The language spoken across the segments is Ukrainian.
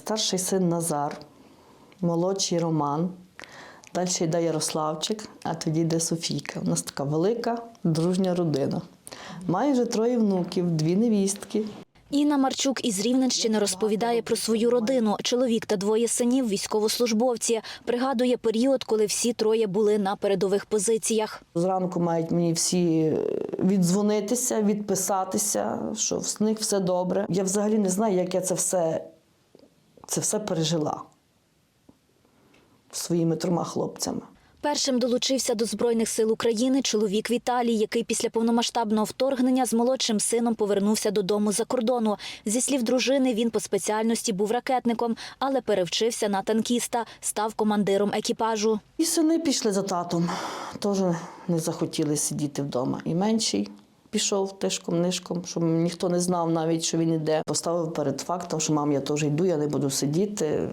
Старший син Назар, молодший Роман, далі йде Ярославчик, а тоді йде Софійка. У нас така велика дружня родина. Маю вже троє внуків, дві невістки. Інна Марчук із Рівненщини розповідає про свою родину. Чоловік та двоє синів військовослужбовці. Пригадує період, коли всі троє були на передових позиціях. Зранку мають мені всі віддзвонитися, відписатися, що в них все добре. Я взагалі не знаю, як я це все, це все пережила своїми трьома хлопцями. Першим долучився до Збройних сил України чоловік Віталій, який після повномасштабного вторгнення з молодшим сином повернувся додому за кордону. Зі слів дружини, він по спеціальності був ракетником, але перевчився на танкіста, став командиром екіпажу. І сини пішли за татом, теж не захотіли сидіти вдома. І менший пішов тишком нишком, щоб ніхто не знав навіть, що він іде. Поставив перед фактом, що мам, я теж йду, я не буду сидіти.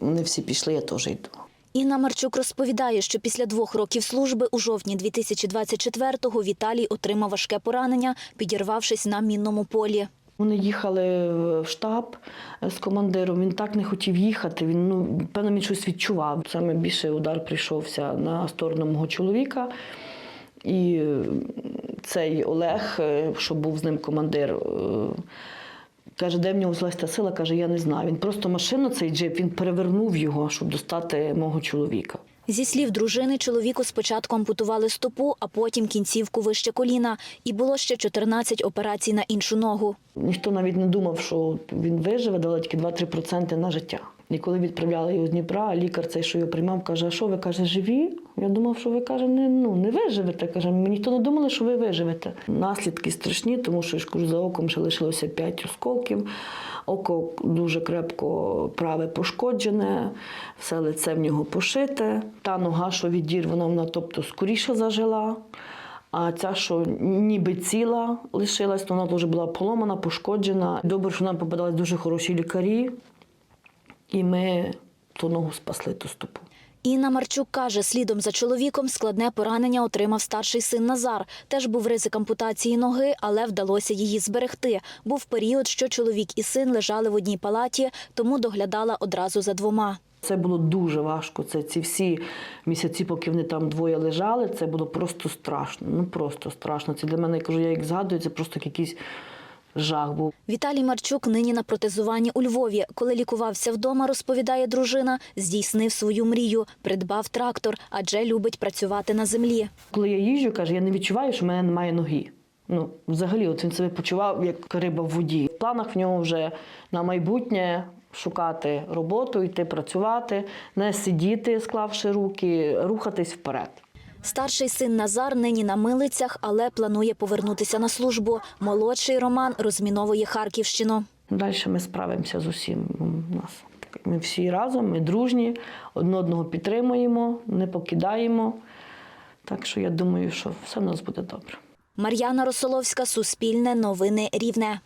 Вони всі пішли, я теж йду. Інна Марчук розповідає, що після двох років служби у жовтні 2024-го Віталій отримав важке поранення, підірвавшись на мінному полі. Вони їхали в штаб з командиром. Він так не хотів їхати. Він ну певно він щось відчував. Саме більше удар прийшовся на сторону мого чоловіка. І цей Олег, е, що був з ним командир, е, каже, де в нього взялась та сила? Каже, я не знаю. Він просто машину, цей джип, він перевернув його, щоб достати мого чоловіка. Зі слів дружини, чоловіку спочатку ампутували стопу, а потім кінцівку вище коліна. І було ще 14 операцій на іншу ногу. Ніхто навіть не думав, що він виживе, дали тільки 2-3% на життя. І коли відправляли його з Дніпра, лікар цей, що його приймав, каже: а що ви каже, живі? Я думав, що ви каже, не, ну, не виживете. Каже, ми ніхто не думали, що ви виживете. Наслідки страшні, тому що я ж кажу, за оком ще лишилося 5 осколків. Око дуже крепко праве пошкоджене, все лице в нього пошите. Та нога, що відірвана, вона тобто скоріше зажила. А ця, що ніби ціла лишилась, то вона теж була поломана, пошкоджена. Добре, що нам попадались дуже хороші лікарі, і ми ту ногу спасли, ту стопу. Інна Марчук каже, слідом за чоловіком складне поранення отримав старший син Назар. Теж був ризик ампутації ноги, але вдалося її зберегти. Був період, що чоловік і син лежали в одній палаті, тому доглядала одразу за двома. Це було дуже важко. Це ці всі місяці, поки вони там двоє лежали, це було просто страшно. Ну просто страшно. Це для мене я кажу, я як згадую, це просто якийсь жах був. Віталій Марчук нині на протезуванні у Львові. Коли лікувався вдома, розповідає дружина, здійснив свою мрію, придбав трактор, адже любить працювати на землі. Коли я їжджу, каже, я не відчуваю, що в мене немає ноги. Ну, взагалі, от він себе почував як риба в воді. В планах в нього вже на майбутнє шукати роботу, йти працювати, не сидіти, склавши руки, рухатись вперед. Старший син Назар нині на милицях, але планує повернутися на службу. Молодший Роман розміновує Харківщину. Далі ми справимося з усім. У нас ми всі разом, ми дружні, одне одного підтримуємо, не покидаємо. Так що я думаю, що все в нас буде добре. Мар'яна Росоловська, Суспільне, Новини Рівне.